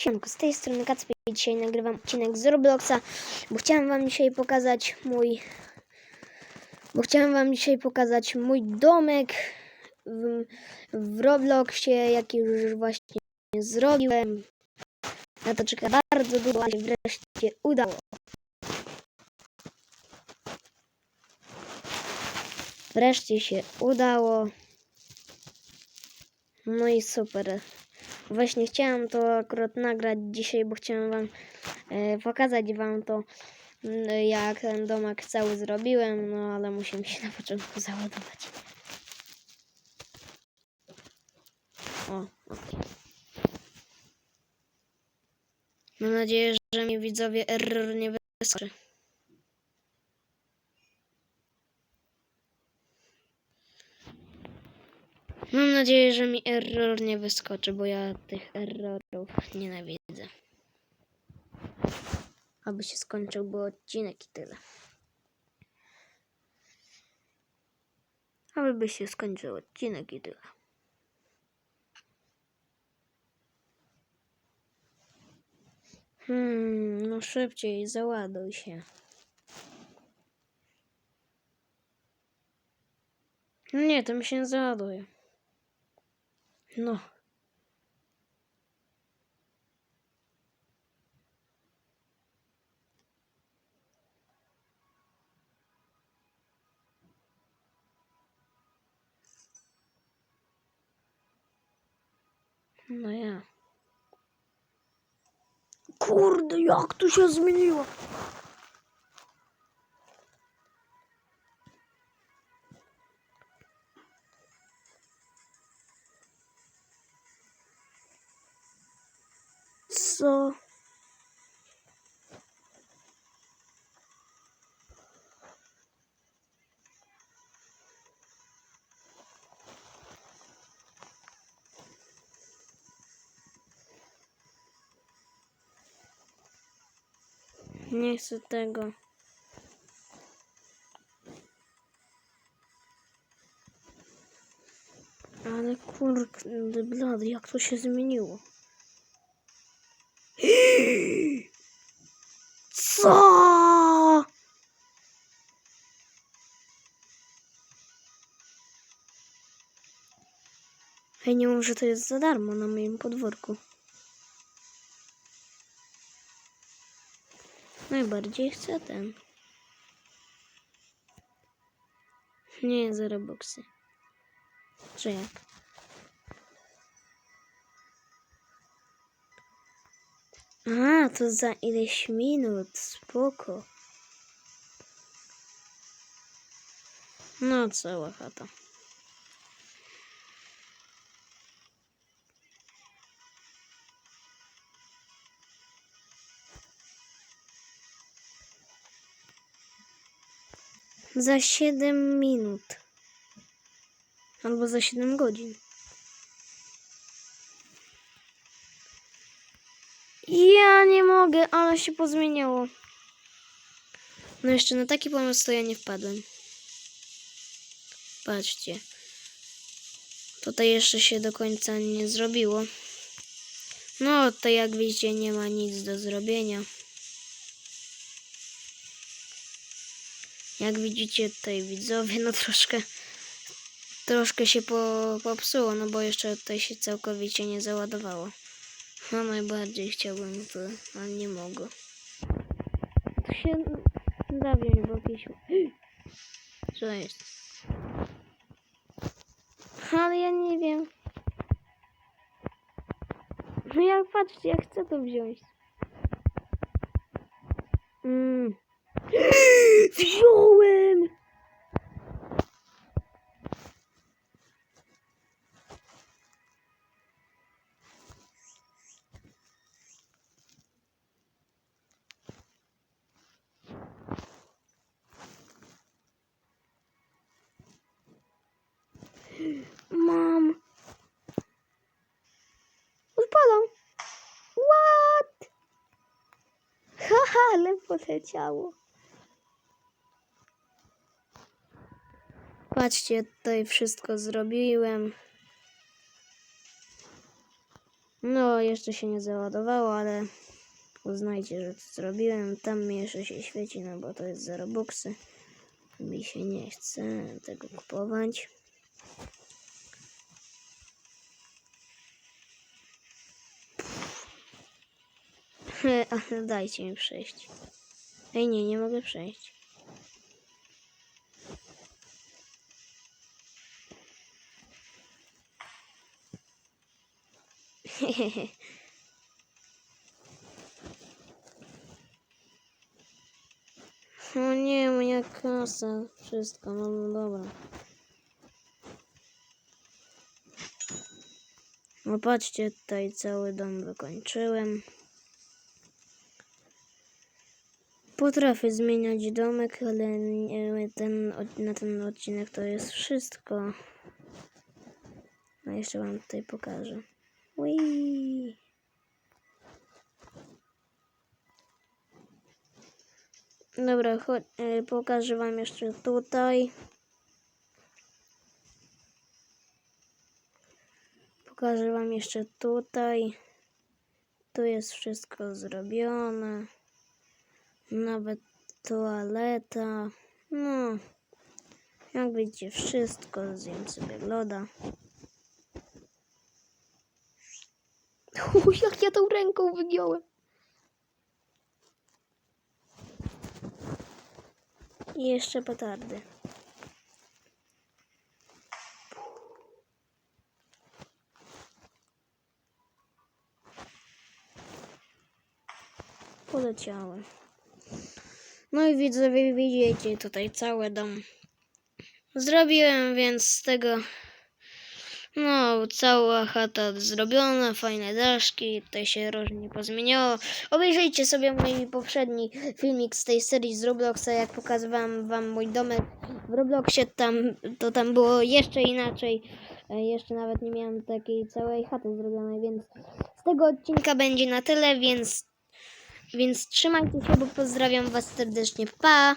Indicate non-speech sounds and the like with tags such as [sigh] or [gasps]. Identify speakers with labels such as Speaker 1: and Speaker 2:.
Speaker 1: Siemko, z tej strony Kacpi. Dzisiaj nagrywam odcinek z Robloxa, bo chciałem wam dzisiaj pokazać mój... Bo chciałem wam dzisiaj pokazać mój domek w, w Robloxie, jaki już właśnie zrobiłem. Na to czeka bardzo długo, ale się wreszcie udało. Wreszcie się udało. No i super. Właśnie chciałam to akurat nagrać dzisiaj, bo chciałam wam e, pokazać wam to, mm, jak ten domek cały zrobiłem, no ale musiałem się [laughs] na początku załadować. O, okej. Mam nadzieję, że mi widzowie error nie wyskoczy. Mam nadzieję, że mi error nie wyskoczy, bo ja tych errorów nienawidzę. Aby się skończył był odcinek i tyle. Aby by się skończył odcinek i tyle. Hmm, no szybciej, załaduj się. Nie, to mi się nie załaduje. No. No ja. Kurde, jak tu się zmieniło? Co? Nie chcę tego. Ale kurde, blady, jak to się zmieniło? Co? Hej, nie mów, że to jest za darmo na moim podwórku. Najbardziej chcę ten. Nie, za Robuxy. Czy jak? A, to za ileś minut, spoko. No, cała chata. Za 7 minut. Albo za 7 godzin. Ja nie mogę, ale się pozmieniało. No jeszcze na taki pomysł to ja nie wpadłem. Patrzcie. Tutaj jeszcze się do końca nie zrobiło. No, to jak widzicie nie ma nic do zrobienia. Jak widzicie tutaj widzowie, no troszkę troszkę się po, popsuło, no bo jeszcze tutaj się całkowicie nie załadowało. No najbardziej chciałbym to, ale nie mogę. To się da wziąć w jakieś... Co jest? Ale ja nie wiem. No jak patrzcie, ja chcę to wziąć. Mm. [gasps] Wziąłem! Ale poleciało. Patrzcie, tutaj wszystko zrobiłem. No, jeszcze się nie załadowało, ale uznajcie, że to zrobiłem. Tam mi jeszcze się świeci, no bo to jest za Robuxy. Mi się nie chce tego kupować. [laughs] Dajcie mi przejść. Ej, nie, nie mogę przejść. [laughs] O nie, moja kasa. Wszystko, no, no dobra. No patrzcie, tutaj cały dom wykończyłem. Potrafię zmieniać domek, ale ten, na ten odcinek to jest wszystko. A jeszcze wam tutaj pokażę. Ui. Dobra, e, pokażę wam jeszcze tutaj. Pokażę wam jeszcze tutaj. Tu jest wszystko zrobione. Nawet toaleta. No. Jak widzicie, wszystko. Zjem sobie loda. Uj, jak ja tą ręką wygiąłem. I jeszcze petardy. Poleciały. No i widzowie, widzicie tutaj cały dom. Zrobiłem więc z tego no, cała chata zrobiona, fajne daszki, tutaj się różnie pozmieniało. Obejrzyjcie sobie mój poprzedni filmik z tej serii z Robloxa, jak pokazywałem wam mój domek w Robloxie, tam, to tam było jeszcze inaczej. E, Jeszcze nawet nie miałem takiej całej chaty zrobionej, więc z tego odcinka będzie na tyle, więc, więc trzymajcie się, bo pozdrawiam was serdecznie. Pa!